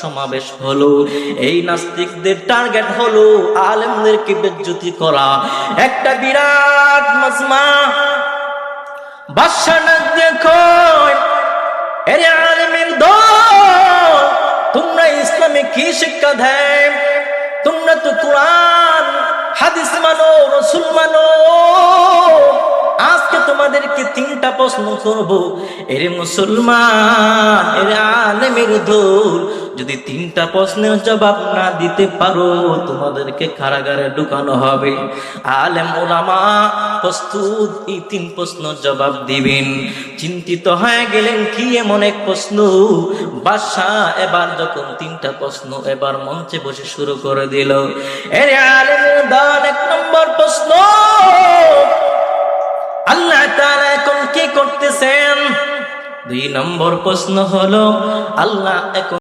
সমাবেশ হলো। এই নাস্তিকদের টার্গেট হলো আলেমদেরকে বেজ্জতি করা। একটা বিরাট মাজমা, বাদশাহ দেখো এরে কি শিক্ষা দেয়? তোমরা তো কোরআন, হাদিস মানো, রসুল মানো। আজকে তোমাদেরকে তিনটা প্রশ্ন করব। এরে মুসলমান, এরে আলেমের দোল যদি তিনটা প্রশ্নের জবাব না দিতে পারো, তোমাদেরকে কারাগারে ঢুকানো হবে। আলেম ওলামা প্রস্তুত, এই তিন প্রশ্ন জবাব দিবেন। চিন্তিত হয়ে গেলেন কি এমন এক প্রশ্ন? বাদশাহ এবার যখন তিনটা প্রশ্ন এবার মঞ্চে বসে শুরু করে দিল। এরে আলেমের দল এক নম্বর প্রশ্ন। আল্লাহ তাআলা এখন কি করতেছেন? দুই নম্বর প্রশ্ন হলো, আল্লাহ এখন